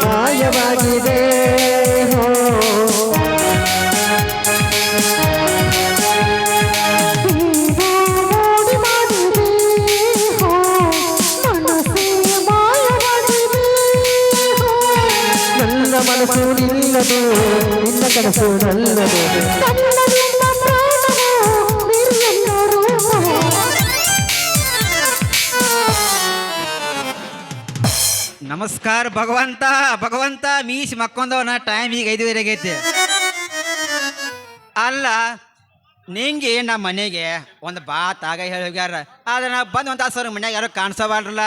ಮಾಯವಾಗಿದೆ. ನನ್ನ ಮನಸ್ಸು ನಿಲ್ಲದು ನಿನ್ನ ಕನಸು ನಲ್ಲದು ನಮಸ್ಕಾರ, ಭಗವಂತ ಭಗವಂತ ಮೀಸಿ ಮಕ್ಕೊಂದವನ ಟೈಮ್ ಈಗ ಐದುವರೆಗೆ ಆಗೈತಿ ಅಲ್ಲ, ನಿಂಗೆ ನಮ್ಮ ಮನೆಗೆ ಒಂದು ಬಾತ್ ಆಗ ಹೇಳಿ ಹೋಗ್ಯಾರ. ಆದ್ರೆ ನಾವು ಬಂದು ಒಂದು ತಾಸು ಮನ್ಯಾಗ ಯಾರು ಕಾಣಿಸಬಾರ್ರಲ್ಲ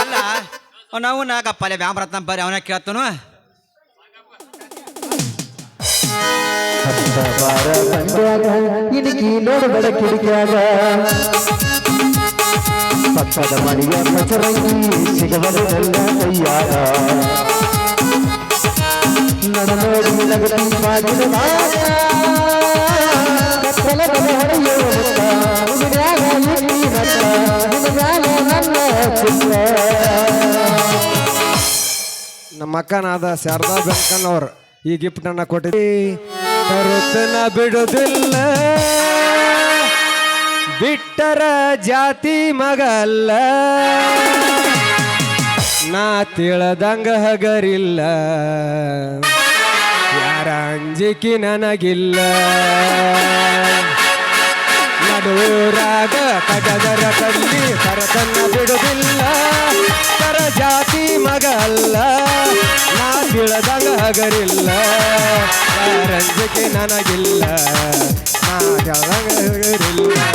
ಅಲ್ಲ ನಾವು ನಾ ಗಪ್ಪಲೆ ಬ್ಯಾಮ್ ಬರತ್ತ ಬರ್ರಿ ಅವನ ಕೇಳ್ತನು. ನೋಡಬೇಡ ಕಿಡಿಕ್ಯಾಗ. ಪಕ್ಕದ ಮನೆಯ ಪಚರಂಗಿ ಸಿಗಬಲ್ಲ ನನ್ನ ಕೈಯಾಗ ನಡ ನೋಡಿ ನಗದಿ ಮಾಡಿದ ಮಾಯ ಕತ್ತಲದ ಹೊಡೆಯುವ ಮುತ್ತ, ಹುಡುಗ್ಯಾಗ ಇಕ್ಕಿ ನನ್ನ ಚಿತ್ತ. ನಮ್ಮ ಅಕ್ಕನಾದ ಶಾರದಾ ಬೆಂಕನ್ ಅವ್ರು ಈ ಗಿಫ್ಟ್ ಅನ್ನ ಕೊಟ್ಟಿದ್ದಿ. ಕರುತನ ಬಿಡುದಿಲ್ಲ. ಬಿಟ್ಟರ ಜಾತಿ ಮಗಲ್ಲ. ನಾ ತಿಳದಂಗ ಹಗರಿಲ್ಲ. ಯಾರ ಅಂಜಿಕಿ ನನಗಿಲ್ಲ. ನಡೂರಾಗ ಕಡದರ ಕಲ್ಲಿ ಕರತನ್ನ ಬಿಡುದಿಲ್ಲ. ಕರ ಜಾತಿ ಮಗಲ್ಲ. ನಾ ತಿಳದಂಗ ಹಗರಿಲ್ಲ. ಯಾರಂಜಿಕೆ ನನಗಿಲ್ಲ. ನಾ ತಿಳದಂಗ ಹಗರಿಲ್ಲ.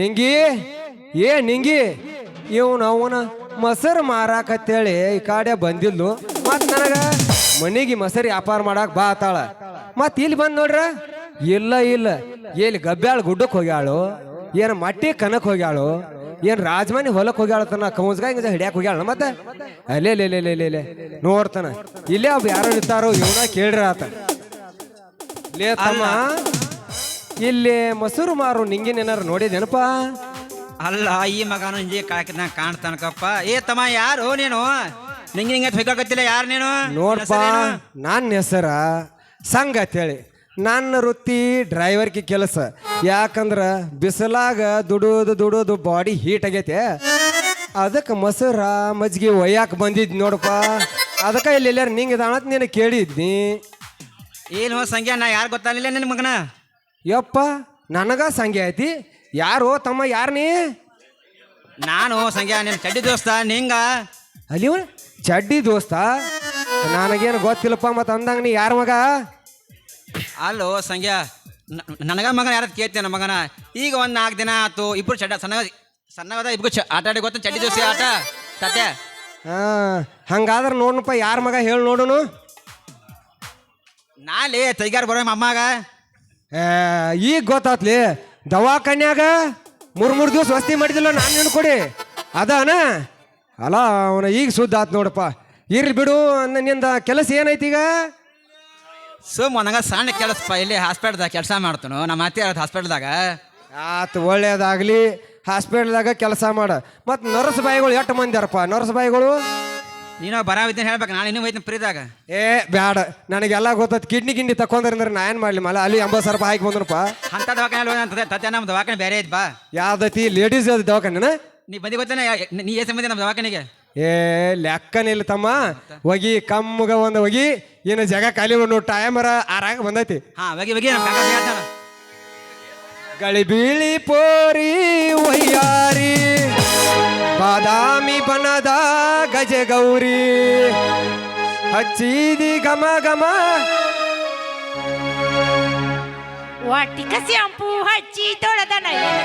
ನಿಂಗಿ? ಏ ನಿಂಗಿ? ಇವನು ಅವನ ಮೊಸರು ಮಾರಾಕತ್ತೇಳಿ ಈ ಕಾಡೆ ಬಂದಿಲ್ಲು. ಮತ್ ನನಗ ಮನಿಗೆ ಮೊಸರು ವ್ಯಾಪಾರ ಮಾಡಕ್ ಬಾ ಆತಾಳ. ಮತ್ ಇಲ್ಲಿ ಬಂದ್ ನೋಡ್ರ? ಇಲ್ಲ ಇಲ್ಲ. ಎಲ್ಲಿ ಗಬ್ಬ್ಯಾಳ ಗುಡ್ಡಕ್ಕೆ ಹೋಗ್ಯಾಳು, ಏನು ಮಟ್ಟಿ ಕನಕ್ ಹೋಗ್ಯಾಳು, ಏನು ರಾಜಮನಿ ಹೊಲಕ್ಕೆ ಹೋಗ್ಯಾಳ ತನ ಕೌನ್ಸ್ಗಾಯ ಹಿಂಗ ಹೋಗ್ಯಾಳು ಹೋಗ್ಯಾಳ ಮತ್ತೆ? ಅಲ್ಲೇ, ಲೇ ಲೇ ಲೇ ಲೇ ನೋಡ್ತಾನ. ಇಲ್ಲೇ ಅವ್ ಯಾರೋ ಇರ್ತಾರೋ ಇವನ ಕೇಳ್ರಿ ಆತ. ಲೇ ತಮ್ಮ. ಇಲ್ಲಿ ಮೊಸರು ಮಾರು ನಿಂಗೆ ಏನಾರು ನೋಡಿದೇನಪ್ಪ? ಅಲ್ಲ ಈ ಮಗನ ಹಿಂಗೆ ಕಾಕಿದ್ನ ಕಾಣ್ತಾನಕಪ್ಪ. ಏ ತಮ್ಮ ಯಾರು ನೀನು? ನಿಂಗೆ ಹಿಂಗೆ ಬೇಕಾಗತ್ತಿಲ್ಲ ಯಾರು ನೀನು? ನೋಡಪ್ಪ ಹೆಸರೇನು? ನನ್ನ ಹೆಸರ ಸಂಘ ಅಂತೇಳಿ. ನನ್ನ ವೃತ್ತಿ ಡ್ರೈವರ್ಗೆ ಕೆಲಸ. ಯಾಕಂದ್ರ ಬಿಸಿಲಾಗ ದುಡೋದು ದುಡೋದು ಬಾಡಿ ಹೀಟ್ ಆಗೈತೆ. ಅದಕ್ಕೆ ಮೊಸರ ಮಜ್ಜಿಗೆ ಒಯ್ಯಾಕ ಬಂದಿದ್ ನೋಡಪ್ಪ. ಅದಕ್ಕೆ ಇಲ್ಲಿ ಎಲ್ಲಾರು ನಿಂಗೆ ಅಂತ ನೀನು ಕೇಳಿದ್ನಿ. ಏನು ಸಂಖ್ಯಾ ನಾ ಯಾರು ಗೊತ್ತಾಗಲಿಲ್ಲ ನಿನ್ನ ಮಗನ? ಯಪ್ಪ ನನಗ ಸಂಖ್ಯೆ ಐತಿ? ಯಾರು ತಮ್ಮ ಯಾರು ನೀ ನಾನು ಸಂಖ್ಯೆ ನಿನ್ನ ಚಡ್ಡಿ ದೋಸ್ತ ನಿಂಗ? ಅಲಿಯೋ ಚಡ್ಡಿ ದೋಸ್ತ? ನನಗೇನು ಗೊತ್ತಿಲ್ಲಪ್ಪ ಮತ್ತೆ ಅಂದಂಗ ನೀ ಯಾರ ಮಗ? ಅಲ್ಲೋ ಸಂಖ್ಯಾ ನ- ನನಗ ಮಗನ ಯಾರು ಕೇಳ್ತೇನೆ ಮಗನ? ಈಗ ಒಂದು ನಾಲ್ಕು ದಿನ ಆಯ್ತು ಇಬ್ರು ಚಡ್ಡ ಸಣ್ಣ ಸಣ್ಣದ ಇಬ್ರು ಚ ಆಟ ಆಡಿ ಗೊತ್ತ ಚಡ್ಡಿ ದೋಸ್ತಿ ಆಟ? ತತೆ ಹಾ ಹಂಗಾದ್ರೆ ನೋಡಪ್ಪ ಯಾರ ಮಗ ಹೇಳಿ ನೋಡುನು? ನಾಳೆ ತೈಗಾರ ಬರೋ ಅಮ್ಮಗ. ಈಗ ಗೊತ್ತಾತ್ಲಿ ದವಾಖಾನ್ಯಾಗ ಮೂರು ಮೂರು ದಿವಸ ವಸ್ತಿ ಮಾಡಿದಿಲ್ಲ ನಾನು ನೆನ್ಕೊಡಿ ಅದಾನ? ಅಲ್ಲ ಅವನ ಈಗ ಸುದ್ದ ಆತ್ ನೋಡಪ್ಪ. ಇರ್ಲಿ ಬಿಡು ನಿಂದ ಕೆಲಸ ಏನೈತಿ ಈಗ? ಸುಮ್ ನನಗ ಸಣ್ಣ ಕೆಲಸಪ್ಪ ಇಲ್ಲಿ ಹಾಸ್ಪಿಟ್ಲ್ದಾಗ ಕೆಲಸ ಮಾಡ್ತಾನು ನಮ್ಮ ಅತ್ತೆ ಹಾಸ್ಪಿಟ್ಲ್ದಾಗ ಆತು ಒಳ್ಳೇದಾಗ್ಲಿ ಹಾಸ್ಪಿಟ್ಲ್ದಾಗ ಕೆಲಸ ಮಾಡ. ಮತ್ತು ನರ್ಸ್ ಬಾಯಿಗಳು ಎಷ್ಟು ಮಂದಿ ಅರಪ್ಪ ನರ್ಸ್ ಬಾಯಿಗಳು? ನೀನು ಬರಾವಿದ್ದೇನೆ ಹೇಳ್ಬೇಕು ನಾನು ಇನ್ನೂ ಹೋಯ್ತೀನಿ ಫ್ರೀದಾಗ ಏ ಬ್ಯಾಡ. ನನಗೆಲ್ಲ ಗೊತ್ತಾಯ್ತು ಕಿಡ್ನಿ ಗಿಂಡಿ ತಕೊಂಡ್ರೆ ನಾ ಏನು ಮಾಡಲಿ? ಮಲ್ಲ ಅಲ್ಲಿ ಎಂಬತ್ತು ಸಾವಿರ ರೂಪಾಯಿ ಹಾಕಿ ಬಂದ್ರಪ್ಪ. ಅಂತ ದವಾಖಾನೆ ಅಂತ ತತ್ತೆ ನಮ್ಮ ದವಾಖಾನೆ ಬೇರೆ ಐತ್ ಬಾ. ಯಾವ್ದೈತಿ? ಲೇಡೀಸ್ ದವಾಖಾನೆನ? ನೀ ಬಂದಿ ಗೊತ್ತೇನೆ? ನೀ ಏ ಸಂಬಂಧಿ ನಮ್ಮ ದವಾಖಾನೆಗೆ? ಏ ಲೆಕ್ಕನಿಲ್ಲ ತಮ್ಮ. ಹೋಗಿ ಕಮ್ಮಗ ಒಂದು ಹೋಗಿ ಏನು ಜಾಗ ಖಾಲಿ ಒಂದು ಟೈಮರ ಆರಾಗ ಬಂದೈತಿ. ಹಾ ಹೋಗಿ ಹೋಗಿ ನಮ್ಮ ಕಾಕ ಬೀಳಿ ಪೋರಿ ವಯ್ಯಾರಿ ಬಾದಾಮಿ ಬನದ ಗಜಗೌರಿ. ಹಚ್ಚಿದಿ ಘಮ ಘಮ. ವಾಟಿಕ ಶಾಂಪೂ ಹಚ್ಚಿ ತೊಳೆದ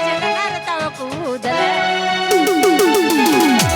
ಚಂದನಾದ ಕೂದಲ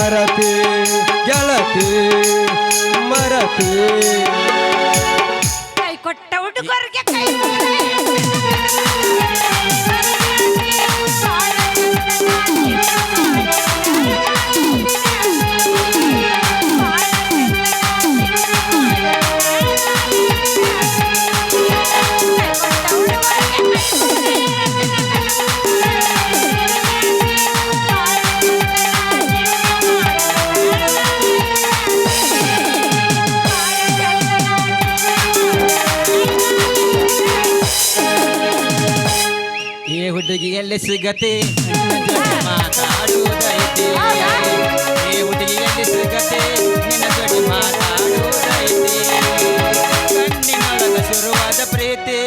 ಮರತಿ ಗೆಳತಿ ಮರತಿ. ಸಿಗತೆ ನಿನ್ನ ಜೊತೆ ಮಾತಾಡುವುದೈತೆ ಏ ಹುಡುಗಿ ಎಲ್ಲಿ ಸಿಗತೆ ನಿನ್ನ ಜೊತೆ ಮಾತಾಡುವುದೈತೆ ಕಣ್ಣಿನೊಳಗ ಶುರುವಾದ ಪ್ರೀತಿ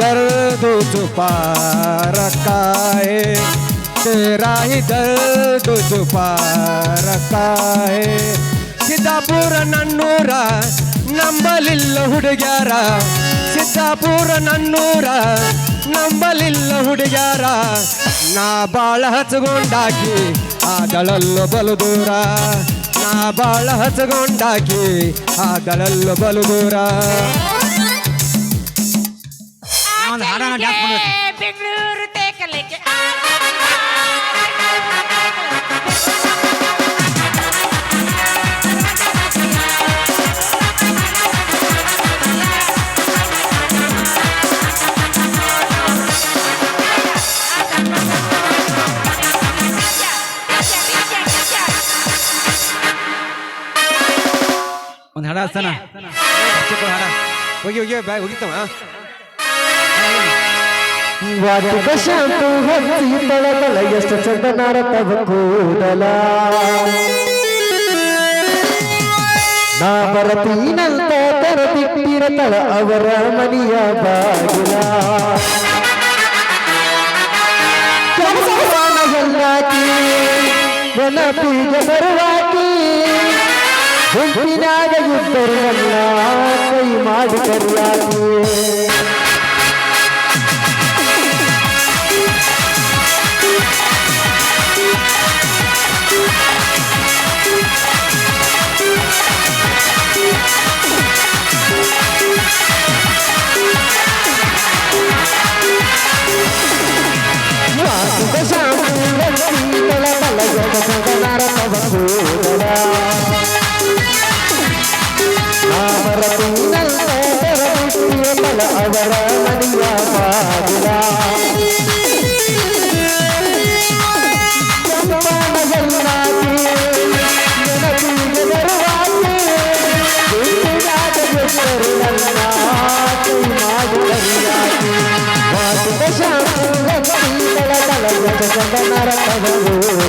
दर्द छुपा रखा है तेरा ही दर्द छुपा रखा है ಸಿದ್ದಾಪುರ ನನ್ನೂರ ನಂಬಲಿಲ್ಲ ಹುಡುಗ್ಯಾರ ಸಿದ್ದಾಪುರ ನನ್ನೂರ ನಂಬಲಿಲ್ಲ ಹುಡುಗ್ಯಾರ ನಾ ಬಾಳ ಹಚ್ಕೊಂಡಾಕಿ ಆದಳಲ್ಲು ಬಲು ದೂರ ನಾ ಬಾಳ ಹಚ್ಕೊಂಡಾಕಿ ಆದಳಲ್ಲು ಬಲು ದೂರ ಒಂದು ಹಾಡನ್ನ ಡ್ಯಾನ್ಸ್ ಮಾಡ್ಬೇಕು. ಬೆಂಗಳೂರು ತೇಕಲಿಕ್ಕೆ. ಒಂದು ಹಾಡ ಹಾಡ ಹೋಗಿ ಹೋಗಿ ಬ್ಯಾಗ್ ಹೋಗಿತ್ತವ ವಾಟಿಕ ಶಾಂತು ಹಚ್ಚಿ ತಳಗಳ ಎಷ್ಟು ಚಂದ ನಾರತವ ಕೂದಲ. ನಾ ಬರತೀನಂತ ತೆರದಿಟ್ಟಿರತಳ ಅವರ ಮನೆಯ ಬಾಗಿಲ. ಕೆಲಸವಾನ ನೆನಪಿಗೆ ಬರುವಾಕಿ, ಗುಂಪಿನಾಗ ನನ್ನ ಕೈ ಮಾಡಿ ಕರಿಯಾಕಿ. Salvador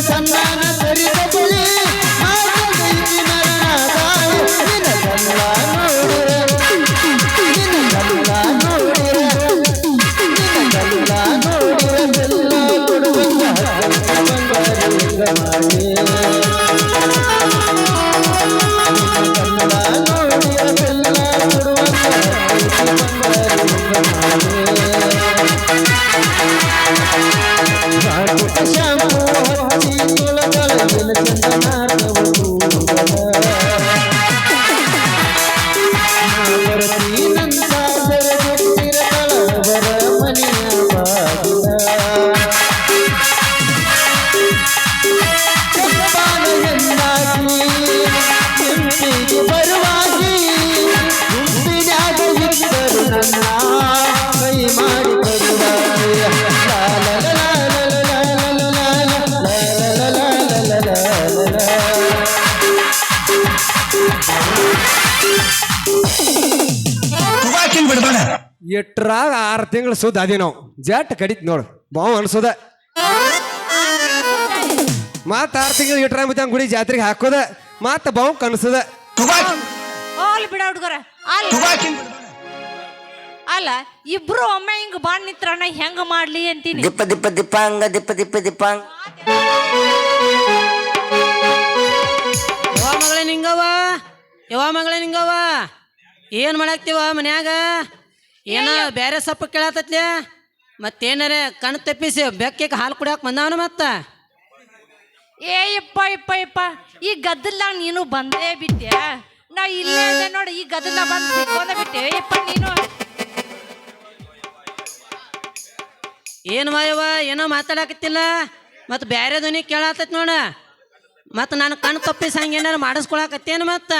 Santa. ಇಟ್ರಾಗ ಆರು ತಿಂಗಳು ಸುದ್ದ ಅದೇ ನಾವು. ಜಟ್ ಕಡಿತ್ ನೋಡು. ಬಾವು ಅನ್ಸೋದ. ಮತ್ತ ಆರು ತಿಂಗಳು ಇಟ್ರ ಮತ್ತೆ ಗುಡಿ ಜಾತ್ರೆಗೆ ಹಾಕೋದ. ಮತ್ತ ಬಾವು ಕನ್ಸದ. ಆಲ್ ಬಿಡ ಹುಡುಗರ. ಅಲ್ಲ ಅಲ್ಲ ಇಬ್ರು ಒಮ್ಮೆ ಹಿಂಗ್ ಬಾಂಡ್ ನಿತ್ರಣ್ಣ ಹೆಂಗ ಮಾಡ್ಲಿ ಅಂತೀನಿ. ದಿಪ್ಪ ದಿಪ್ಪ ದಿಪ್ಪಾಂಗ ದಿಪ್ಪ ದಿಪ್ಪ ದಿಪ್ಪಾಂಗ. ಯಾವ ಮಗಳ ನಿಂಗವ ಯಾವ ಮಗಳ ನಿಂಗವ ಏನು ಮಾಡಾಕ್ತಿವ ಮನ್ಯಾಗ? ಏನೋ ಬೇರೆ ಸೊಪ್ಪು ಕೇಳತ್ತತ್ಲೆ ಮತ್ತೇನಾರ ಕಣ್ ತಪ್ಪಿಸಿ ಬೆಕ್ಕಕ್ಕೆ ಹಾಲು ಕುಡಿಯಕ್ಕೆ ಬಂದವನು ಮತ್ತ? ಏ ಇಪ್ಪ ಇಪ್ಪ ಇಪ್ಪ ಈ ಗದ್ದಲ್ದಾಗ ನೀನು ಬಂದೇ ಬಿಟ್ಟೆ ನಾ ಇಲ್ಲೇ ಇದೆ ನೋಡಿ ಈ ಗದ್ದಲ ಬಂದು ಬಿಟ್ಟೆ. ಇಪ್ಪ ನೀನು. ಏನು ವಾಯವ ಏನೋ ಮಾತಾಡಕತ್ತಿಲ್ಲ? ಮತ್ತು ಬೇರೆ ಧ್ವನಿ ಕೇಳತ್ತೈತಿ ನೋಡ. ಮತ್ತು ನಾನು ಕಣ್ ತಪ್ಪಿಸಿ ಹಂಗೇನಾರ ಮಾಡಿಸ್ಕೊಳಕತ್ತೇನು ಮತ್ತು?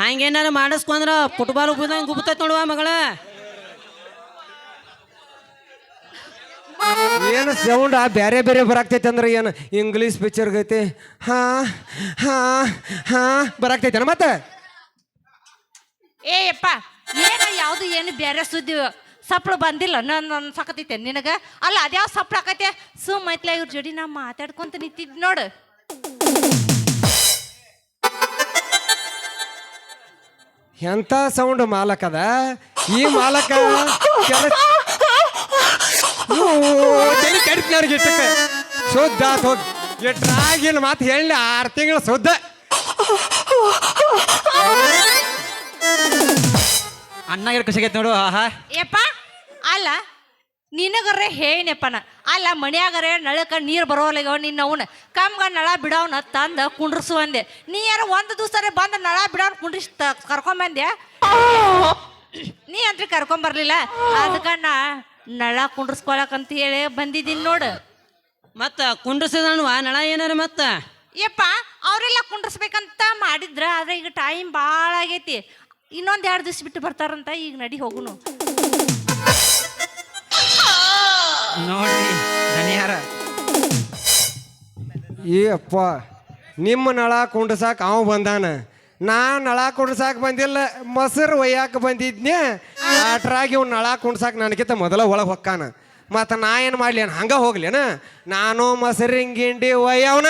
ಹಂಗೇನಾರ ಮಾಡಿಸ್ಕೊಂಡ್ರ ಫುಟ್ಬಾಲ್ ಉಬ್ತೈತಿ ನೋಡುವ ಮಗಳ. ಏನು ಸೌಂಡ್ ಬೇರೆ ಬೇರೆ ಬರಾಕ್ತೈತೆ ಅಂದ್ರೆ ಏನು? ಇಂಗ್ಲೀಷ್ ಪಿಕ್ಚರ್ ಗೈತಿ. ಹಾ ಹಾ ಹಾ ಬರಾಕ್ತೈತೆ ಮತ್ತೆ? ಏ ಯಪ್ಪ ಏನ ಯಾವುದು ಏನು ಬೇರೆ ಸುದ್ದಿ? ಸಪ್ಳು ಬಂದಿಲ್ಲ. ನನ್ನ ಅನ್ಸಕತೈತೆ ನಿನಗೆ. ಅಲ್ಲ ಅದ್ಯಾವ ಸಪ್ಳ ಆಕೈತೆ? ಸುಮ್ ಐತ್ಲ ಇವ್ರ ಜೋಡಿ ನಾ ಮಾತಾಡ್ಕೊಂತ ನಿಂತಿದ್ ನೋಡು. ಎಂಥ ಸೌಂಡ್ ಮಾಲಕದ? ಈ ಮಾಲಕ ಕೆಲ ತಲೆ ಕಡಿತ ನನಗೆ ಇಟ್ಟಕ್ಕೆ ಶುದ್ಧ ಆತ್. ಹೋಗಿ ಇಟ್ರಾಗಿನ ಮಾತು ಹೇಳಿ ಆರು ತಿಂಗಳು ಶುದ್ಧ. ಅಣ್ಣಗಿರ ಖುಷಿಗೈತೆ ನೋಡು ಆಹಾ. ಯಪ್ಪ ಅಲ್ಲ ನಿನಗರೆ ಹೇಳಪ್ಪ ನಾ. ಅಲ್ಲ ಮನ್ಯಾಗರೆ ನಳಕ ನೀರು ಬರೋಲ್ಲ ನಿನ್ನ ಅವನ. ಕಮ್ಗ ನಳ ಬಿಡವನ ತಂದ ಕುಂಡ್ರಸು ಅಂದೆ. ನೀ ಯಾರ ಒಂದು ದಿವ್ಸರೆ ಬಂದು ನಳ ಬಿಡೋನ್ ಕುಂಡ್ರಿಸ್ ಕರ್ಕೊಂಬಂದೆ ನೀ ಅಂತ ಕರ್ಕೊಂಬರ್ಲಿಲ್ಲ. ಅದಕ್ಕ ನಾ ನಳ ಕುಂಡ್ರಸ್ಕೊಳಕಂತ ಹೇಳಿ ಬಂದಿದ್ದೀನಿ ನೋಡು. ಮತ್ತ ಕುಂಡ್ರಸಿದಣ್ವ ನಳ ಏನಾರ ಮತ್ತ? ಯಪ್ಪ ಅವರೆಲ್ಲ ಕುಂಡ್ರಸ್ಬೇಕಂತ ಮಾಡಿದ್ರ ಆದ್ರೆ ಈಗ ಟೈಮ್ ಭಾಳ ಆಗೈತಿ. ಇನ್ನೊಂದ್ ಎರಡು ದಿವ್ಸ ಬಿಟ್ಟು ಬರ್ತಾರಂತ ಈಗ ನಡಿ ಹೋಗುನು. ನೋಡ್ರಿ ದನಿಯಾರ ಏ ಅಪ್ಪ ನಿಮ್ಮ ನಳ ಕುಂಡ್ಸಾಕ ಅವ ಬಂದಾನ. ನಾ ನಳ ಕುಂಡ್ಸಾಕ ಬಂದಿಲ್ಲ ಮೊಸರು ಒಯ್ಯಾಕ ಬಂದಿದ್ನೆ ಅಟ್ರಾಗಿ ಇವ್ ನಳ ಕುಣ್ಸಾಕ ನನಗಿಂತ ಮೊದಲ ಒಳಗೆ ಹೊಕ್ಕಾನ. ಮತ್ತು ನಾ ಏನು ಮಾಡಲಿ ಅನ್ ಹಂಗೆ ಹೋಗ್ಲೇನ? ನಾನು ಮಸರಿಂಗಿಂಡಿ ಒಯ್ಯವನ.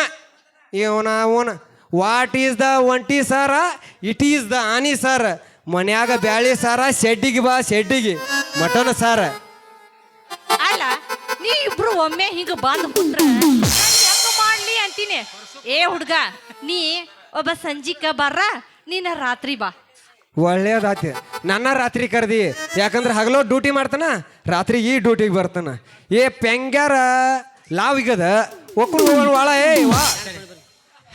ಇವನ ಅವನ. ವಾಟ್ ಈಸ್ ದ ಒಂಟಿ ಸಾರ? ಇಟ್ ಈಸ್ ದ ಆನಿ ಸಾರ. ಮನ್ಯಾಗ ಬ್ಯಾಳಿ ಸಾರ, ಶೆಡ್ಡಿಗೆ ಬಾ ಶೆಡ್ಡಿಗೆ. ಮಟನ್ ಸಾರ. ನೀ ಇಬ್ರು ಒಮ್ಮೆ ಹಿಂಗ ಬಂದು ಕುಂದ್ರ ಮಾಡ್ಲಿ ಅಂತೀನಿ? ಏ ಹುಡ್ಗ, ನೀ ಒಬ್ಬ ಸಂಜಿಕ ಬರ್ರ ನೀನ ರಾತ್ರಿ ಬಾ. ಒಳ್ಳೇದಾತಿ. ನನ್ನ ರಾತ್ರಿ ಕರೆದಿ. ಯಾಕಂದ್ರೆ ಹಗಲೋ ಡ್ಯೂಟಿ ಮಾಡ್ತಾನ ರಾತ್ರಿ ಈ ಡ್ಯೂಟಿಗೆ ಬರ್ತಾನ. ಏ ಪೆಂಗ್ಯಾರ ಲಾವಿಗದ ಈಗದ ಒಳ ಏ ವಾ.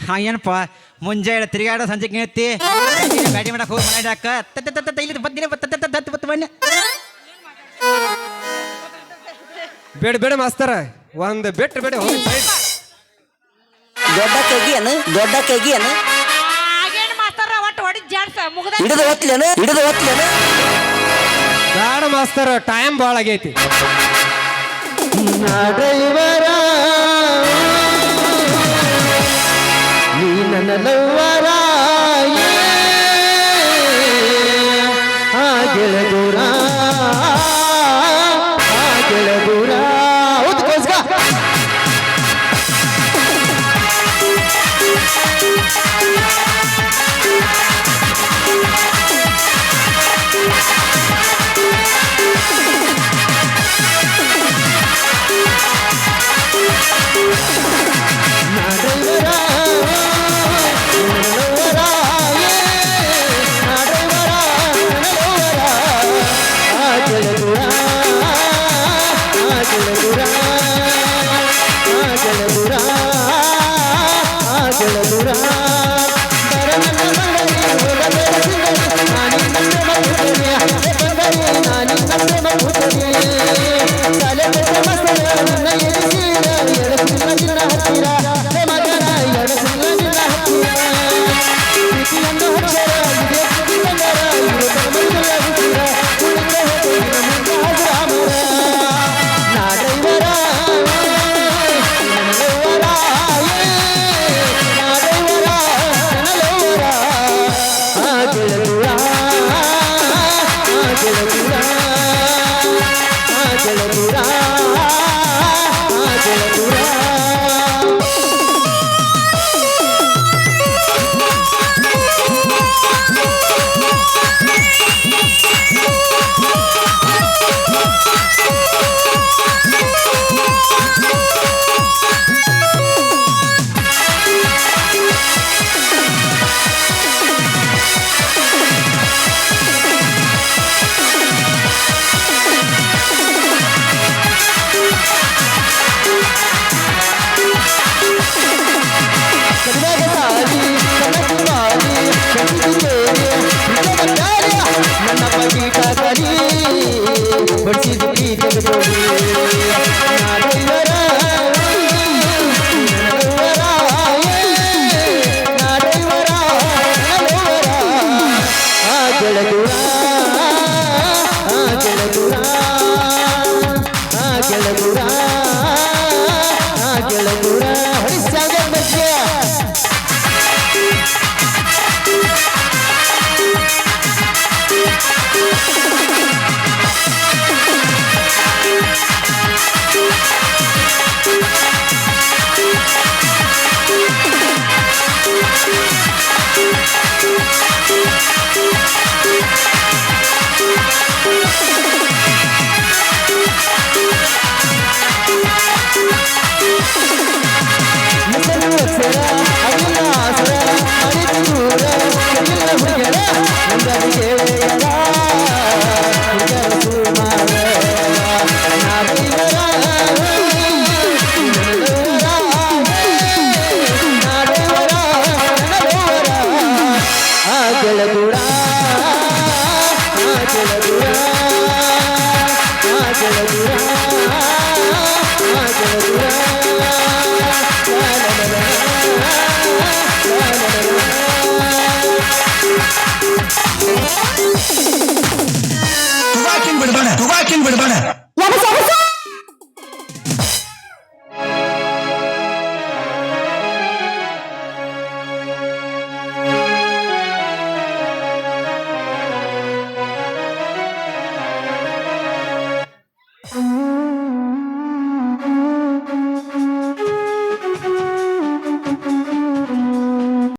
ಹಾ ಏನಪ್ಪ ಮುಂಜಾನೆ ತಿರುಗಾಡೋ ಸಂಜೆ ಕೇಳ್ತಿ. ಬ್ಯಾಟಿ ಮಾಡಕ್ ಹೋಗಿ ಮನೆ ಹಾಕ. ತತ್ತ ತತ್ತ ತತ್ತ ಇಲ್ಲಿ ಬದ್ದಿನ ಬತ್ತ ತತ್ತ ತತ್ತ ಬತ್ತ ಬನ್ನಿ. ಬೇಡ ಬೇಡ ಮಾಸ್ತರ. ಒಂದು ಬಿಟ್ಟು ಬೇಡ. ದೊಡ್ಡ ಕೈಗಿಯನು ದೊಡ್ಡ ಕೈಗಿಯನು. ಆಗೇನ್ ಮಾತಾರ ಒಟ್ಟು ಹೊಡಿದ್ ಮಾಸ್ತರ ಟೈಮ್ ಭಾಳ ಆಗೈತಿ. ಡ್ರೈವರ ನೀ ನನ್ನ ಗೆಳದೂರ Nadi Nadi Nadi Nadi Nadi Nadi sun.